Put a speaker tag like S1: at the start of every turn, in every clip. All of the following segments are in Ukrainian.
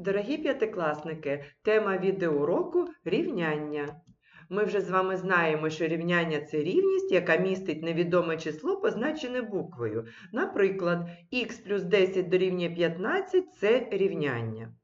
S1: Дорогі п'ятикласники, тема відеоуроку рівняння. Ми вже з вами знаємо, що рівняння це рівність, яка містить невідоме число, позначене буквою. Наприклад, х плюс 10 дорівнює 15 це рівняння.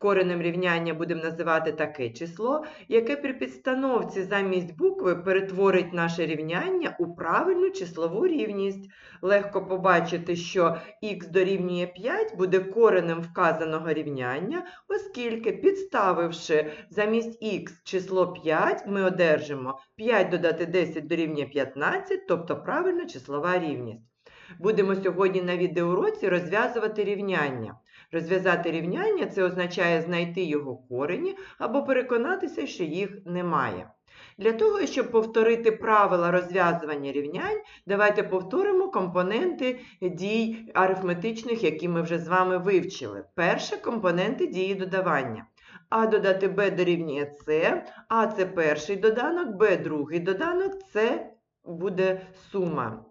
S1: Коренем рівняння будемо називати таке число, яке при підстановці замість букви перетворить наше рівняння у правильну числову рівність. Легко побачити, що х дорівнює 5 буде коренем вказаного рівняння, оскільки, підставивши замість х число 5, ми одержимо 5 додати 10 дорівнює 15, тобто правильна числова рівність. Будемо сьогодні на відеоуроці розв'язувати рівняння. Розв'язати рівняння це означає знайти його корені або переконатися, що їх немає. Для того, щоб повторити правила розв'язування рівнянь, давайте повторимо компоненти дій арифметичних, які ми вже з вами вивчили. Перше компоненти дії додавання. А додати b дорівнює c, а це перший доданок, b другий доданок, це буде сума.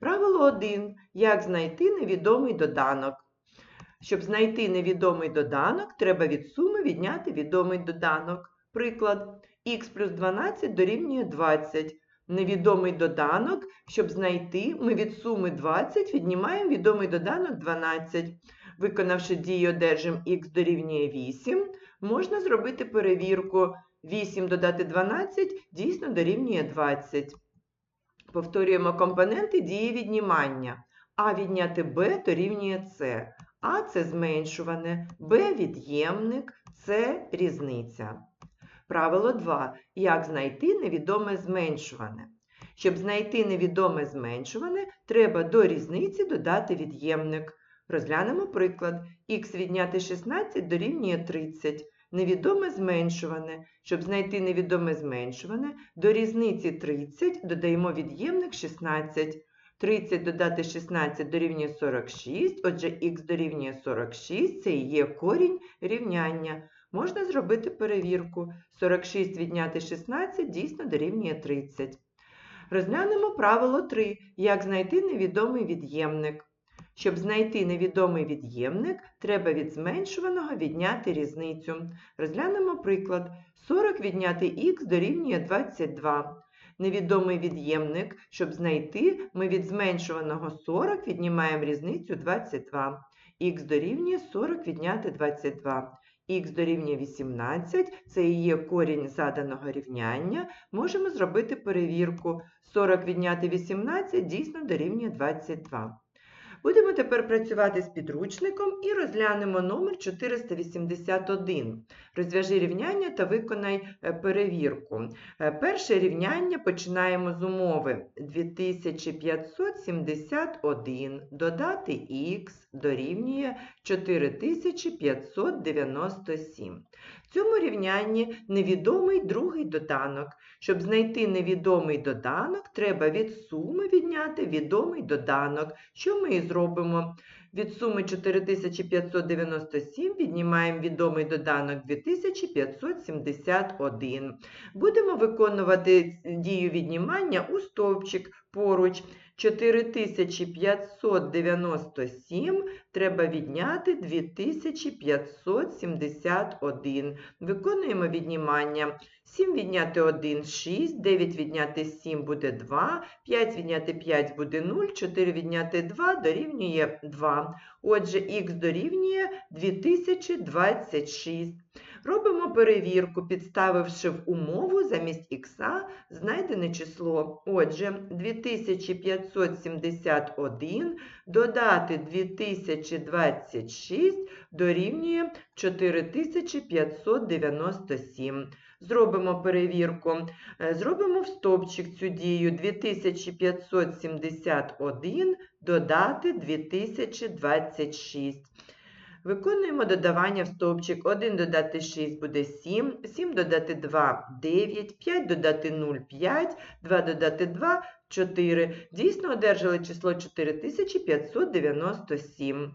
S1: Правило 1. Як знайти невідомий доданок? Щоб знайти невідомий доданок, треба від суми відняти відомий доданок. Приклад, х плюс 12 дорівнює 20. Невідомий доданок, щоб знайти, ми від суми 20 віднімаємо відомий доданок 12. Виконавши дію, одержимо х дорівнює 8, можна зробити перевірку. 8 додати 12 дійсно дорівнює 20. Повторюємо компоненти дії віднімання. А відняти b дорівнює c. А це зменшуване, Б від'ємник, С різниця. Правило 2. Як знайти невідоме зменшуване? Щоб знайти невідоме зменшуване, треба до різниці додати від'ємник. Розглянемо приклад. Х відняти 16 дорівнює 30. Невідоме зменшуване. Щоб знайти невідоме зменшуване, до різниці 30 додаємо від'ємник 16. 30 додати 16 дорівнює 46, отже, х дорівнює 46, це і є корінь рівняння. Можна зробити перевірку. 46 відняти 16 дійсно дорівнює 30. Розглянемо правило 3. Як знайти невідомий від'ємник. Щоб знайти невідомий від'ємник, треба від зменшуваного відняти різницю. Розглянемо приклад. 40 відняти х дорівнює 22 невідомий від'ємник. Щоб знайти, ми від зменшуваного 40 віднімаємо різницю 22. Х дорівнює 40 відняти 22. Х дорівнює 18, це і є корінь заданого рівняння. Можемо зробити перевірку. 40 відняти 18 дійсно дорівнює 22. Будемо тепер працювати з підручником і розглянемо номер 481. Розв'яжи рівняння та виконай е, перевірку. Е, перше рівняння починаємо з умови 2571 додати х дорівнює 4597. В цьому рівнянні невідомий другий доданок. Щоб знайти невідомий доданок, треба від суми відняти відомий доданок. Що ми і зробимо? Від суми 4597 віднімаємо відомий доданок 2571. Будемо виконувати дію віднімання у стовпчик поруч. 4597 треба відняти 2571. Виконуємо віднімання. 7 відняти 1 6, 9 відняти 7 буде 2, 5 відняти 5 буде 0, 4 відняти 2 дорівнює 2. Отже, х дорівнює 2026. Робимо перевірку, підставивши в умову замість х знайдене число. Отже, 2571 додати 2026 дорівнює 4597. Зробимо перевірку. Е, зробимо в стопчик цю дію 2571 додати 2026. Виконуємо додавання в стовпчик. 1 додати 6 буде 7, 7 додати 2 9, 5 додати 0 5, 2 додати 2 4. Дійсно одержали число 4597.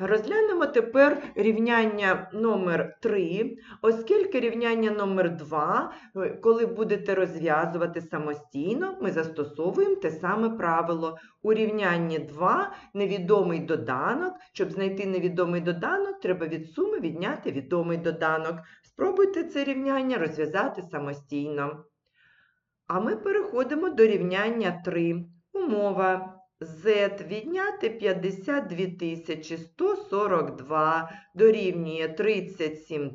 S1: Розглянемо тепер рівняння номер 3, оскільки рівняння номер 2, е, коли будете розв'язувати самостійно, ми застосовуємо те саме правило. У рівнянні 2 невідомий доданок. Щоб знайти невідомий доданок, треба від суми відняти відомий доданок. Спробуйте це рівняння розв'язати самостійно. А ми переходимо до рівняння 3. Умова. Z відняти 52 142 дорівнює 37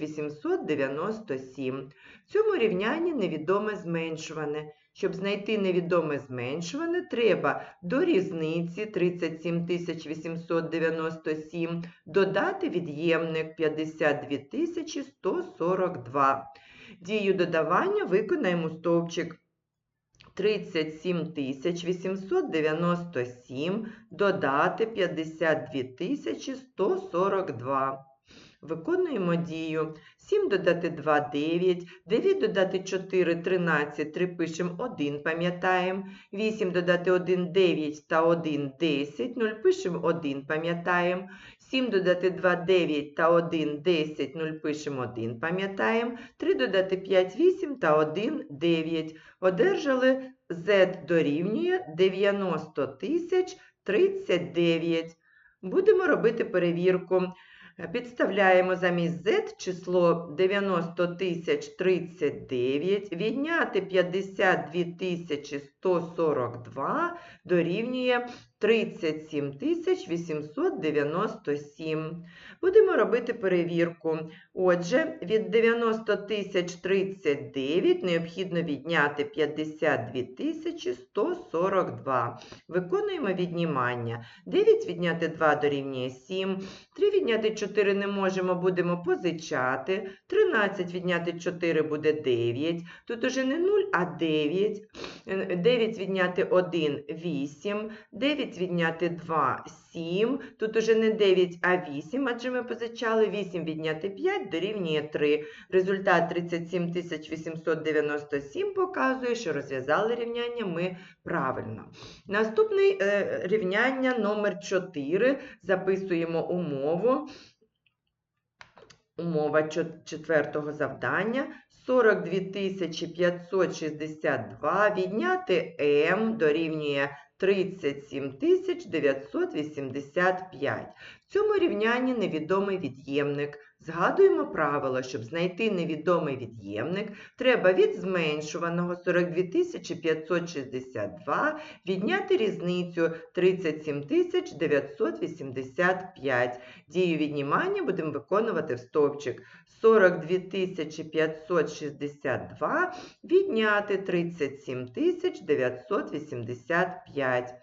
S1: 897. В цьому рівнянні невідоме зменшуване. Щоб знайти невідоме зменшуване, треба до різниці 37 897 додати від'ємник 52 142. Дію додавання виконаємо стовпчик. 37 897 додати 52 142. Виконуємо дію. 7 додати 2 – 9, 9 додати 4 – 13, 3 пишемо 1, пам'ятаємо. 8 додати 1 – 9 та 1 – 10, 0 пишемо 1, пам'ятаємо. 7 додати 2 – 9 та 1 – 10, 0 пишемо 1, пам'ятаємо. 3 додати 5 – 8 та 1 – 9. Одержали Z дорівнює 90 тисяч 39. Будемо робити перевірку. Підставляємо замість Z число 90 тисяч 39, відняти 52 тисячі 142 дорівнює 37 897. Будемо робити перевірку. Отже, від 90 тисяч 39 необхідно відняти 52 142. Виконуємо віднімання. 9 відняти 2 дорівнює 7, 3 відняти 4 не можемо, будемо позичати. 13 відняти 4 буде 9. Тут уже не 0, а 9. 9 відняти 1 – 8. 9 відняти 2 – 7. Тут уже не 9, а 8, адже ми позичали. 8 відняти 5 дорівнює 3. Результат 37 897 показує, що розв'язали рівняння ми правильно. Наступне рівняння номер 4. Записуємо умову. Умова четвертого завдання 42 562 відняти М дорівнює 37 985. В цьому рівнянні невідомий від'ємник. Згадуємо правило, щоб знайти невідомий від'ємник, треба від зменшуваного 42 562 відняти різницю 37 985. Дію віднімання будемо виконувати в стовпчик. 42 562 відняти 37 985.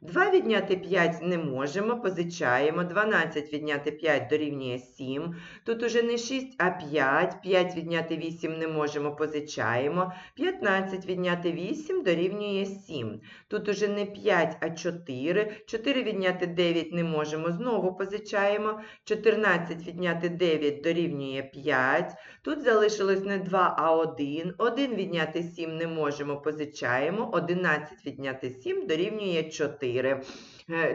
S1: 2 відняти 5 не можемо, позичаємо. 12 відняти 5 дорівнює 7. Тут уже не 6, а 5. 5 відняти 8 не можемо, позичаємо. 15 відняти 8 дорівнює 7. Тут уже не 5, а 4. 4 відняти 9 не можемо, знову позичаємо. 14 відняти 9 дорівнює 5. Тут залишилось не 2, а 1. 1 відняти 7 не можемо, позичаємо. 11 відняти 7 дорівнює 4. sapere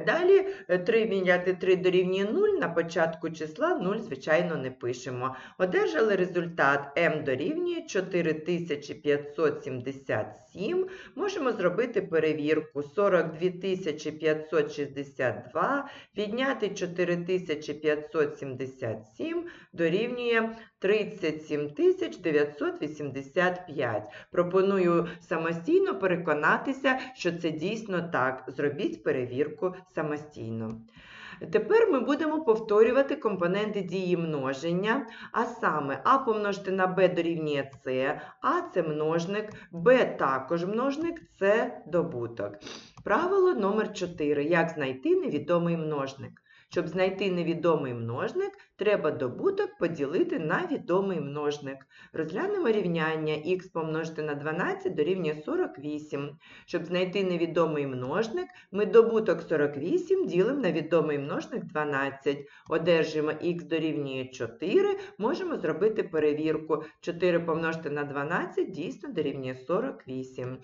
S1: Далі е, 3 відняти 3 дорівнює 0. На початку числа 0, звичайно, не пишемо. Одержали результат m дорівнює 4577. Можемо зробити перевірку. 42 562 відняти 4577 дорівнює 37 985. Пропоную самостійно переконатися, що це дійсно так. Зробіть перевірку самостійно. Тепер ми будемо повторювати компоненти дії множення, а саме а помножити на Б дорівнює С, а це множник, Б також множник, це добуток. Правило номер 4. Як знайти невідомий множник? Щоб знайти невідомий множник, треба добуток поділити на відомий множник. Розглянемо рівняння х помножити на 12 дорівнює 48. Щоб знайти невідомий множник, ми добуток 48 ділимо на відомий множник 12. Одержимо х дорівнює 4, можемо зробити перевірку. 4 помножити на 12 дійсно дорівнює 48.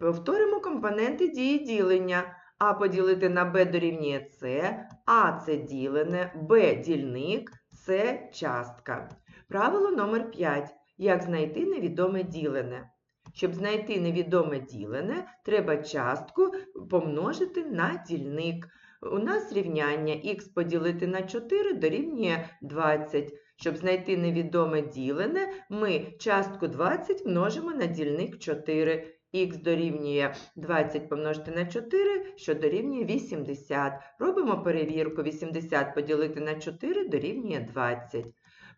S1: Повторимо компоненти дії ділення. А поділити на Б дорівнює С, А це ділене, Б дільник, С частка. Правило номер 5. Як знайти невідоме ділене? Щоб знайти невідоме ділене, треба частку помножити на дільник. У нас рівняння х поділити на 4 дорівнює 20. Щоб знайти невідоме ділене, ми частку 20 множимо на дільник 4. Х дорівнює 20 помножити на 4, що дорівнює 80. Робимо перевірку. 80 поділити на 4 дорівнює 20.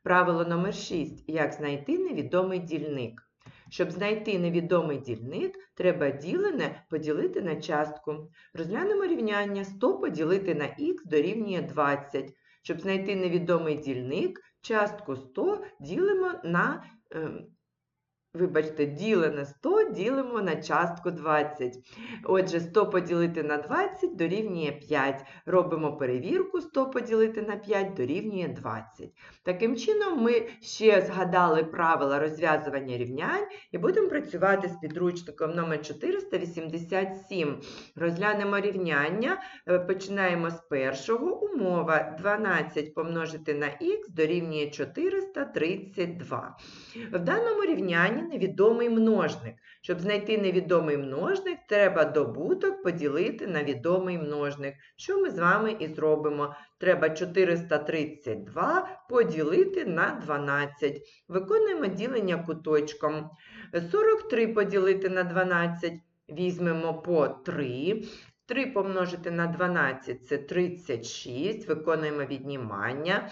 S1: Правило номер 6. Як знайти невідомий дільник? Щоб знайти невідомий дільник, треба ділене поділити на частку. Розглянемо рівняння 100 поділити на х дорівнює 20. Щоб знайти невідомий дільник, частку 100 ділимо на, ем, вибачте, ділене 100 ділимо на частку 20. Отже, 100 поділити на 20 дорівнює 5. Робимо перевірку, 100 поділити на 5 дорівнює 20. Таким чином, ми ще згадали правила розв'язування рівнянь і будемо працювати з підручником номер 487. Розглянемо рівняння. Е, Починаємо з першого. Умова 12 помножити на х дорівнює 432. В даному рівнянні невідомий множник. Щоб знайти невідомий множник, треба добуток поділити на відомий множник. Що ми з вами і зробимо? Треба 432 поділити на 12. Виконуємо ділення куточком. 43 поділити на 12. Візьмемо по 3. 3 помножити на 12 це 36. Виконуємо віднімання.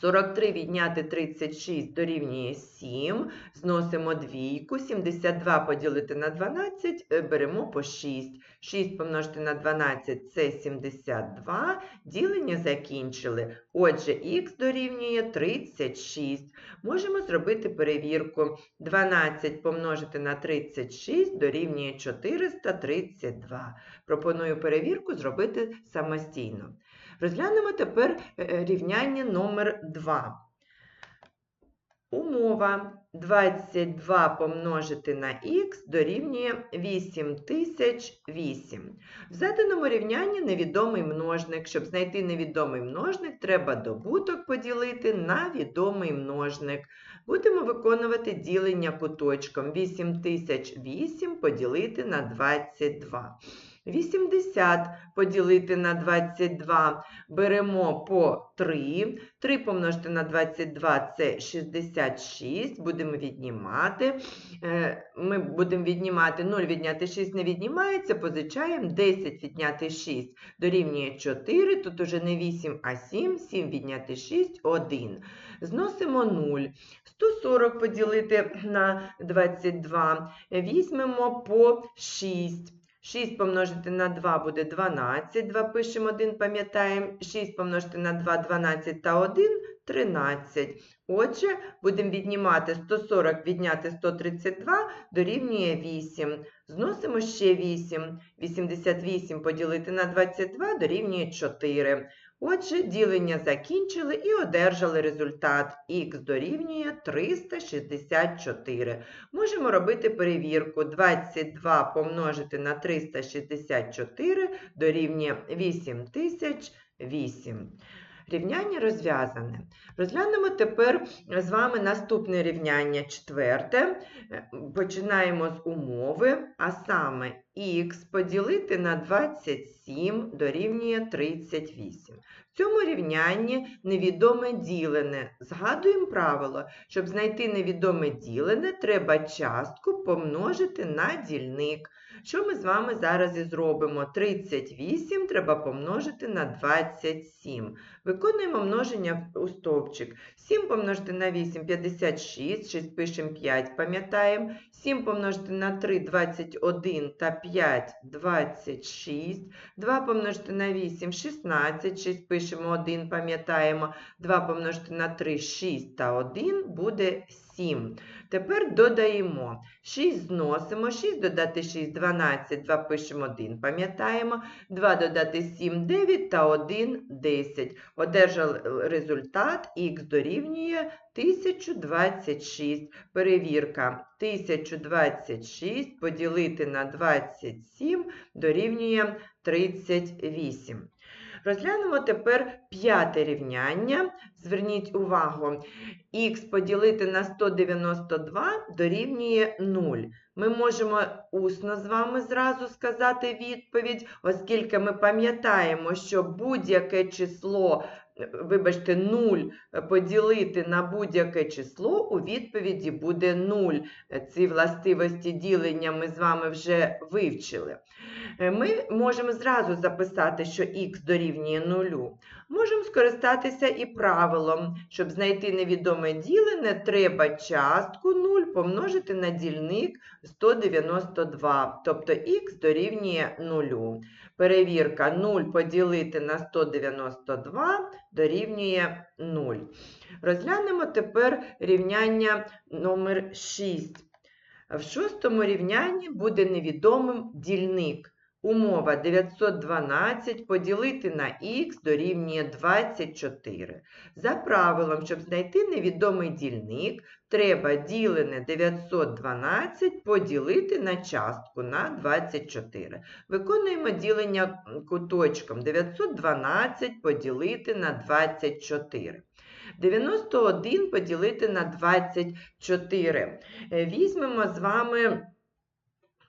S1: 43 відняти 36 дорівнює 7. Зносимо двійку. 72 поділити на 12 е, беремо по 6. 6 помножити на 12 це 72. Ділення закінчили. Отже, х дорівнює 36. Можемо зробити перевірку. 12 помножити на 36 дорівнює 432. Пропоную перевірку зробити самостійно. Розглянемо тепер е, рівняння номер 2. Умова 22 помножити на х дорівнює 8008. В заданому рівнянні невідомий множник. Щоб знайти невідомий множник, треба добуток поділити на відомий множник. Будемо виконувати ділення куточком. 8008 поділити на 22. 80 поділити на 22 беремо по 3. 3 помножити на 22 це 66. Будемо віднімати. Е, Ми будемо віднімати 0 відняти 6 не віднімається, позичаємо 10 відняти 6 дорівнює 4. Тут уже не 8, а 7. 7 відняти 6 1. Зносимо 0. 140 поділити на 22. Візьмемо по 6. 6 помножити на 2 буде 12, 2 пишемо 1, пам'ятаємо, 6 помножити на 2, 12 та 1 – 13. Отже, будемо віднімати 140, відняти 132 дорівнює 8. Зносимо ще 8. 88 поділити на 22 дорівнює 4. Отже, ділення закінчили і одержали результат. Х дорівнює 364. Можемо робити перевірку. 22 помножити на 364 дорівнює 8008. Рівняння розв'язане. Розглянемо тепер з вами наступне рівняння четверте. Починаємо з умови, а саме х поділити на 27 дорівнює 38. В цьому рівнянні невідоме ділене. Згадуємо правило, щоб знайти невідоме ділене, треба частку помножити на дільник. Що ми з вами зараз і зробимо? 38 треба помножити на 27. Виконуємо множення у стовпчик. 7 помножити на 8 – 56, 6 пишемо 5, пам'ятаємо. 7 помножити на 3 – 21 та 5 – 26. 2 помножити на 8 – 16, 6 пишемо 1, пам'ятаємо. 2 помножити на 3 – 6 та 1 буде 7. 7. Тепер додаємо 6 зносимо, 6 додати 6, 12, 2 пишемо 1, пам'ятаємо, 2 додати 7, 9 та 1, 10. Одержали результат х дорівнює 1026. Перевірка 1026 поділити на 27 дорівнює 38. Розглянемо тепер п'яте рівняння. Зверніть увагу, х поділити на 192 дорівнює 0. Ми можемо усно з вами зразу сказати відповідь, оскільки ми пам'ятаємо, що будь-яке число, вибачте, 0 поділити на будь-яке число, у відповіді буде 0. Ці властивості ділення ми з вами вже вивчили. Е, Ми можемо зразу записати, що х дорівнює 0. Можемо скористатися і правилом. Щоб знайти невідоме ділене, треба частку 0 помножити на дільник 192, тобто х дорівнює 0. Перевірка 0 поділити на 192 дорівнює 0. Розглянемо тепер рівняння номер 6. В шостому рівнянні буде невідомим дільник. Умова 912 поділити на х дорівнює 24. За правилом, щоб знайти невідомий дільник, треба ділене 912 поділити на частку на 24. Виконуємо ділення куточком 912 поділити на 24. 91 поділити на 24. Е, Візьмемо з вами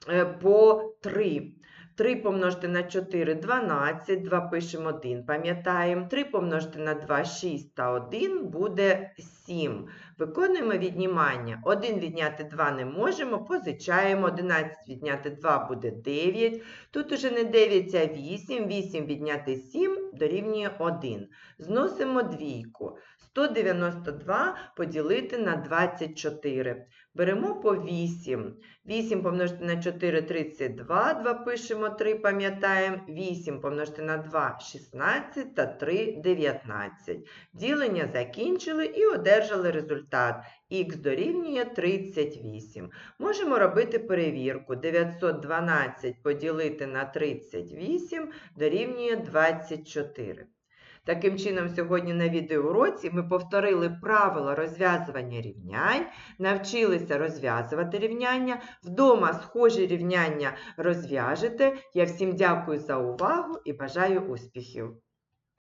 S1: е, по 3. 3 помножити на 4 – 12, 2 пишемо 1, пам'ятаємо. 3 помножити на 2 – 6 та 1 буде 7. Виконуємо віднімання. 1 відняти 2 не можемо, позичаємо. 11 відняти 2 буде 9. Тут уже не 9, а 8. 8 відняти 7 дорівнює 1. Зносимо двійку. 192 поділити на 24. Беремо по 8. 8 помножити на 4 – 32, 2 пишемо 3, пам'ятаємо. 8 помножити на 2 – 16 та 3 – 19. Ділення закінчили і одержали результат. Х дорівнює 38. Можемо робити перевірку. 912 поділити на 38 дорівнює 24. Таким чином, сьогодні на відеоуроці ми повторили правила розв'язування рівнянь, навчилися розв'язувати рівняння. Вдома схожі рівняння розв'яжете. Я всім дякую за увагу і бажаю успіхів!